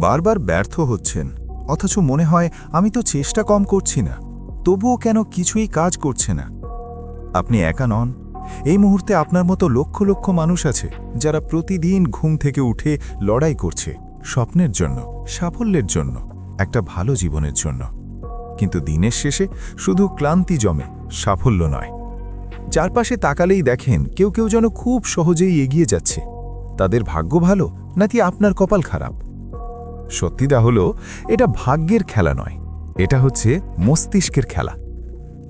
বারবার ব্যর্থ হচ্ছেন। অথচ মনে হয়, আমি তো চেষ্টা কম করছি না। তবুও কেন কিছুই কাজ করছে না? আপনি একা নন। এই মুহূর্তে আপনার মতো লক্ষ লক্ষ মানুষ আছে, যারা প্রতিদিন ঘুম থেকে উঠে লড়াই করছে, স্বপ্নের জন্য, সাফল্যের জন্য, একটা ভালো জীবনের জন্য। কিন্তু দিনের শেষে শুধু ক্লান্তি জমে, সাফল্য নয়। চারপাশে তাকালেই দেখেন, কেউ কেউ যেন খুব সহজেই এগিয়ে যাচ্ছে। তাদের ভাগ্য ভালো, নাকি আপনার কপাল খারাপ? সত্যিটা হলো, এটা ভাগ্যের খেলা নয়। এটা হচ্ছে মস্তিষ্কের খেলা।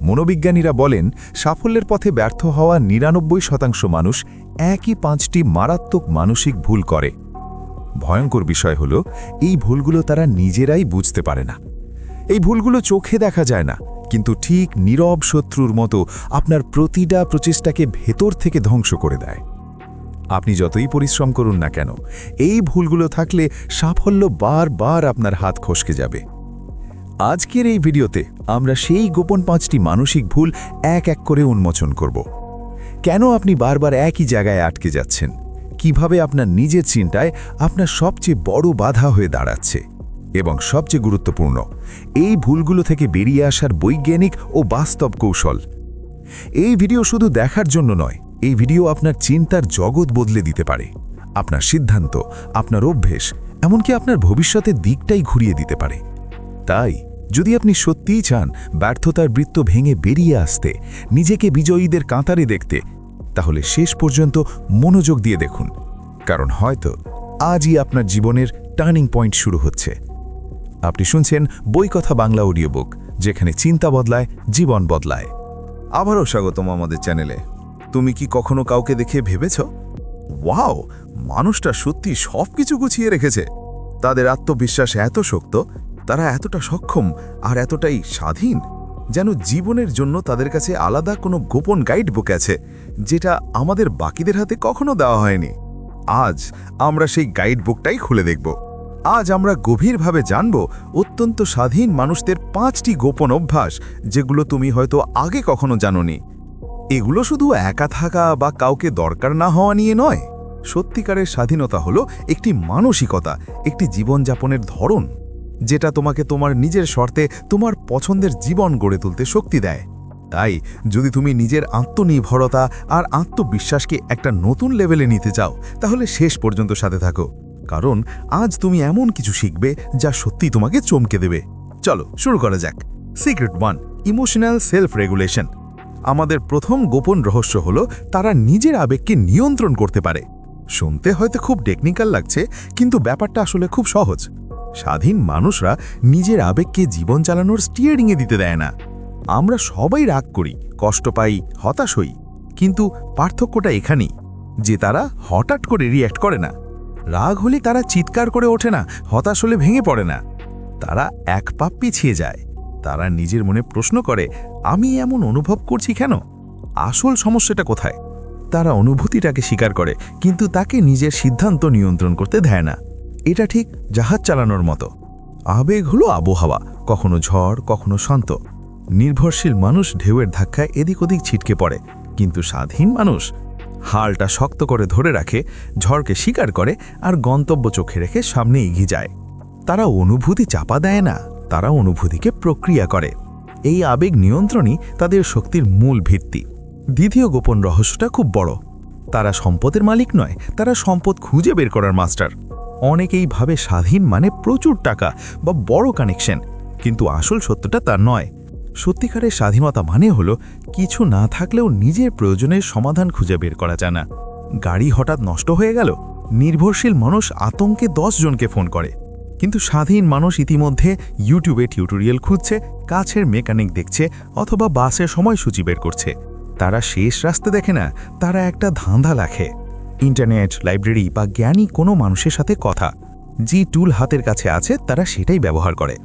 মনোবিজ্ঞানীরা বলেন, সাফল্যের পথে ব্যর্থ হওয়া নিরানব্বই শতাংশ মানুষ একই পাঁচটি মারাত্মক মানসিক ভুল করে। ভয়ঙ্কর বিষয় হল, এই ভুলগুলো তারা নিজেরাই বুঝতে পারে না। এই ভুলগুলো চোখে দেখা যায় না, কিন্তু ঠিক নীরব শত্রুর মতো আপনার প্রতিটা প্রচেষ্টাকে ভেতর থেকে ধ্বংস করে দেয়। আপনি যতই পরিশ্রম করুন না কেন, এই ভুলগুলো থাকলে সাফল্য বারবার আপনার হাত খসকে যাবে। আজকের এই ভিডিওতে আমরা সেই গোপন পাঁচটি মানসিক ভুল এক এক করে উন্মোচন করব। কেন আপনি বারবার একই জায়গায় আটকে যাচ্ছেন? কীভাবে আপনার নিজের চিন্তায় আপনার সবচেয়ে বড় বাধা হয়ে দাঁড়াচ্ছে? এবং সবচেয়ে গুরুত্বপূর্ণ, এই ভুলগুলো থেকে বেরিয়ে আসার বৈজ্ঞানিক ও বাস্তব কৌশল। এই ভিডিও শুধু দেখার জন্য নয় এই ভিডিও আপনার চিন্তার জগৎ বদলে দিতে পারে। আপনার সিদ্ধান্ত, আপনার অভ্যেস, এমনকি আপনার ভবিষ্যতের দিকটাই ঘুরিয়ে দিতে পারে। তাই, যদি আপনি সত্যিই চান ব্যর্থতার বৃত্ত ভেঙে বেরিয়ে আসতে, নিজেকে বিজয়ীদের কাঁতারে দেখতে, তাহলে শেষ পর্যন্ত মনোযোগ দিয়ে দেখুন। কারণ হয়তো আজই আপনার জীবনের টার্নিং পয়েন্ট শুরু হচ্ছে। আপনি শুনছেন বই কথা বাংলা অডিও বুক, যেখানে চিন্তা বদলায়, জীবন বদলায়। আবারও স্বাগতম আমাদের চ্যানেলে। তুমি কি কখনো কাউকে দেখে ভেবেছ? ওয়াও, মানুষটা সত্যি সব কিছু গুছিয়ে রেখেছে। তাদের আত্মবিশ্বাস এত শক্ত, তারা এতটা সক্ষম আর এতটাই স্বাধীন যেন জীবনের জন্য তাদের কাছে আলাদা কোনো গোপন গাইড বুক আছে, যেটা আমাদের বাকিদের হাতে কখনো দেওয়া হয়নি। আজ আমরা সেই গাইড বুকটাই খুলে দেখব। আজ আমরা গভীরভাবে জানব অত্যন্ত স্বাধীন মানুষদের পাঁচটি গোপন অভ্যাস, যেগুলো তুমি হয়তো আগে কখনো জানোনি। এগুলো শুধু একা থাকা বা কাউকে দরকার না হওয়া নিয়ে নয়। সত্যিকারের স্বাধীনতা হলো একটি মানসিকতা, একটি জীবনযাপনের ধরন, যেটা তোমাকে তোমার নিজের শর্তে তোমার পছন্দের জীবন গড়ে তুলতে শক্তি দেয়। তাই, যদি তুমি নিজের আত্মনির্ভরতা আর আত্মবিশ্বাসকে একটা নতুন লেভেলে নিতে চাও, তাহলে শেষ পর্যন্ত সাথে থাকো। কারণ, আজ তুমি এমন কিছু শিখবে যা সত্যি তোমাকে চমকে দেবে। চলো, শুরু করা যাক। Secret one, emotional self regulation. আমাদের প্রথম গোপন রহস্য হলো, তারা নিজের আবেগকে নিয়ন্ত্রণ করতে পারে। শুনতে হয়তো খুব টেকনিক্যাল লাগছে, কিন্তু ব্যাপারটা আসলে খুব সহজ। স্বাধীন মানুষরা নিজের আবেগকে জীবন চালানোর স্টিয়ারিংয়ে দিতে দেয় না। আমরা সবাই রাগ করি, কষ্ট পাই, হতাশ হই, কিন্তু পার্থক্যটা এখানেই, যে তারা হঠাৎ করে রিয়্যাক্ট করে না। রাগ হলে তারা চিৎকার করে ওঠে না, হতাশ হলে ভেঙে পড়ে না। তারা এক পাপ পিছিয়ে যায়। তারা নিজের মনে প্রশ্ন করে, আমি এমন অনুভব করছি কেন? আসল সমস্যাটা কোথায়? তারা অনুভূতিটাকে স্বীকার করে, কিন্তু তাকে নিজের সিদ্ধান্ত নিয়ন্ত্রণ করতে দেয় না। এটা ঠিক জাহাজ চালানোর মতো। আবেগ হলো আবহাওয়া, কখনো ঝড়, কখনো শান্ত। নির্ভরশীল মানুষ ঢেউয়ের ধাক্কায় এদিক ওদিক ছিটকে পড়ে, কিন্তু স্বাধীন মানুষ হালটা শক্ত করে ধরে রাখে, ঝড়কে স্বীকার করে আর গন্তব্য চোখে রেখে সামনে এগিয়ে যায়। তারা অনুভূতি চাপা দেয় না। তারা অনুভূতিকে প্রক্রিয়া করে। এই আবেগ নিয়ন্ত্রণই তাদের শক্তির মূল ভিত্তি। দ্বিতীয় গোপন রহস্যটা খুব বড়। তারা সম্পদের মালিক নয়, তারা সম্পদ খুঁজে বের করার মাস্টার। অনেকেই ভাবে স্বাধীন মানে প্রচুর টাকা বা বড় কানেকশন, কিন্তু আসল সত্যটা তা নয়। সত্যিকারের স্বাধীনতা মানে হলো কিছু না থাকলেও নিজের প্রয়োজনের সমাধান খুঁজে বের করা যায় না গাড়ি হঠাৎ নষ্ট হয়ে গেল, নির্ভরশীল মানুষ আতঙ্কে দশ জনকে ফোন করে। কিন্তু স্বাধীন মানুষ ইতিমধ্যে ইউটিউবে টিউটোরিয়াল খুঁজছে, কাছের মেকানিক দেখছে অথবা বাসের সময়সূচি বের করছে। তারা শেষ রাস্তা দেখে না, তারা একটা ধাঁধা লাখে। ইন্টারনেট, লাইব্রেরি বা জ্ঞানী কোনো মানুষের সাথে কথা। যে টুল হাতের কাছে আছে, তারা সেটাই ব্যবহার করে।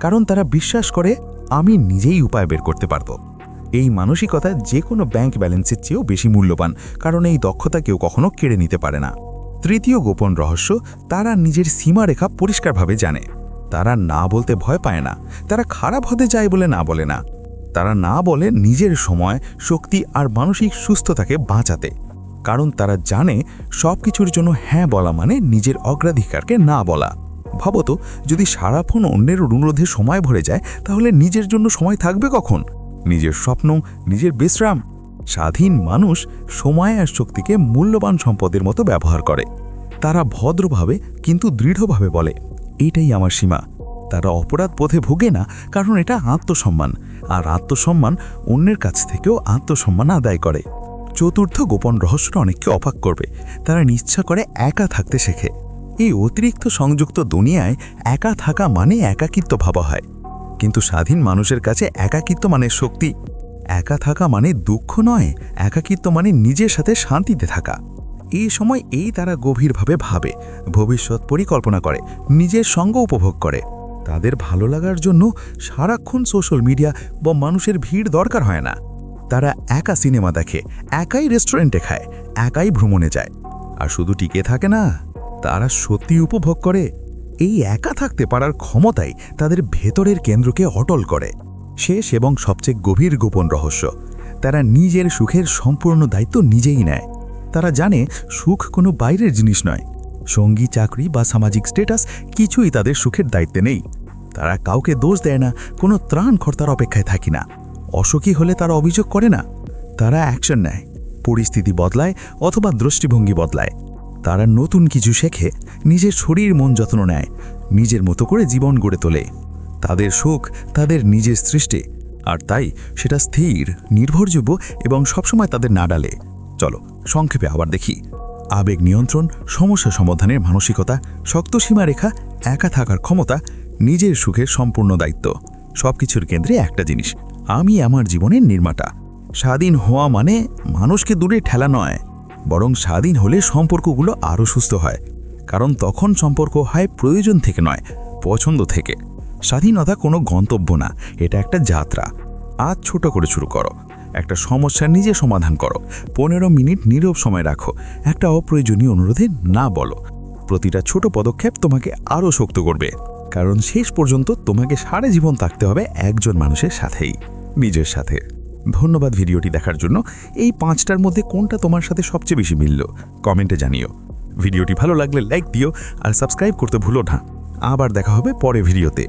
কারণ তারা বিশ্বাস করে, আমি নিজেই উপায় বের করতে পারব। এই মানসিকতা যে কোনো ব্যাংক ব্যালেন্সের চেয়েও বেশি মূল্যবান, কারণ এই দক্ষতা কেউ কখনো কেড়ে নিতে পারে না। তৃতীয় গোপন রহস্য, তারা নিজের সীমারেখা পরিষ্কারভাবে জানে। তারা না বলতে ভয় পায় না, তারা খারাপ হতে যায় বলে না বলে না। তারা না বলে নিজের সময়, শক্তি আর মানসিক সুস্থতাকে বাঁচাতে। কারণ তারা জানে সব কিছুর জন্য হ্যাঁ বলা মানে নিজের অগ্রাধিকারকে না বলা। ভাবো তো, যদি সারাক্ষণ অন্যের অনুরোধে সময় ভরে যায়, তাহলে নিজের জন্য সময় থাকবে কখন? নিজের স্বপ্ন, নিজের বিশ্রাম স্বাধীন মানুষ সময় আর শক্তিকে মূল্যবান সম্পদের মতো ব্যবহার করে। তারা ভদ্রভাবে কিন্তু দৃঢ়ভাবে বলে এইটাই আমার সীমা। তারা অপরাধ পথে ভোগে না, কারণ এটা আত্মসম্মান। আর আত্মসম্মান অন্যের কাছ থেকেও আত্মসম্মান আদায় করে। চতুর্থ গোপন রহস্যটা অনেককে অবাক করবে। তারা নিচ্ছা করে একা থাকতে শেখে। এই অতিরিক্ত সংযুক্ত দুনিয়ায় একা থাকা মানে একাকিত্ব ভাবা হয়। কিন্তু স্বাধীন মানুষের কাছে একাকিত্ব মানে শক্তি। একা থাকা মানে দুঃখ নয়, একাকিত্ব মানে নিজের সাথে শান্তিতে থাকা। এই সময় এই তারা গভীরভাবে ভাবে, ভবিষ্যৎ পরিকল্পনা করে, নিজের সঙ্গ উপভোগ করে। তাদের ভালো লাগার জন্য সারাক্ষণ সোশ্যাল মিডিয়া বা মানুষের ভিড় দরকার হয় না। তারা একা সিনেমা দেখে, একাই রেস্টুরেন্টে খায়, একাই ভ্রমণে যায়। আর শুধু টিকে থাকে না, তারা সত্যি উপভোগ করে। এই একা থাকতে পারার ক্ষমতাই তাদের ভেতরের কেন্দ্রকে অটল করে। শেষ এবং সবচেয়ে গভীর গোপন রহস্য। তারা নিজের সুখের সম্পূর্ণ দায়িত্ব নিজেই নেয়। তারা জানে সুখ কোনো বাইরের জিনিস নয়। সঙ্গী, চাকরি বা সামাজিক স্ট্যাটাস কিছুই তাদের সুখের দায়িত্বে নেই। তারা কাউকে দোষ দেয় না, কোনো ত্রাণকর্তার অপেক্ষায় থাকি না। অসুখী হলে তারা অভিযোগ করে না। তারা অ্যাকশন নেয়, পরিস্থিতি বদলায় অথবা দৃষ্টিভঙ্গি বদলায়। তারা নতুন কিছু শেখে, নিজের শরীর মন যত্ন নেয়, নিজের মতো করে জীবন গড়ে তোলে। তাদের সুখ তাদের নিজের সৃষ্টি। আর তাই সেটা স্থির, নির্ভরযোগ্য এবং সবসময় তাদের না ডালে। চলো, সংক্ষেপে আবার দেখি। আবেগ নিয়ন্ত্রণ, সমস্যা সমাধানের মানসিকতা, শক্ত সীমারেখা, একা থাকার ক্ষমতা, নিজের সুখের সম্পূর্ণ দায়িত্ব। সবকিছুর কেন্দ্রে একটা জিনিস, আমি আমার জীবনের নির্মাতা। স্বাধীন হওয়া মানে মানুষকে দূরে ঠেলা নয়, বরং স্বাধীন হলে সম্পর্কগুলো আরও সুস্থ হয়। কারণ তখন সম্পর্ক হয় প্রয়োজন থেকে নয়, পছন্দ থেকে। স্বাধীনতা কোনো গন্তব্য না, এটা একটা যাত্রা। আজ ছোট করে শুরু করো। একটা সমস্যা নিজে সমাধান করো। পনেরো মিনিট নীরব সময় রাখো। একটা অপ্রয়োজনীয় অনুরোধে না বলো। প্রতিটা ছোট পদক্ষেপ তোমাকে আরও শক্ত করবে। কারণ শেষ পর্যন্ত তোমাকে সারা জীবন থাকতে হবে একজন মানুষের সাথেই, নিজের সাথে। ধন্যবাদ ভিডিওটি দেখার জন্য। এই পাঁচটার মধ্যে কোনটা তোমার সাথে সবচেয়ে বেশি মিলল, কমেন্টে জানিও। ভিডিওটি ভালো লাগলে লাইক দিও আর সাবস্ক্রাইব করতে ভুলো না। আবার দেখা হবে পরে ভিডিওতে।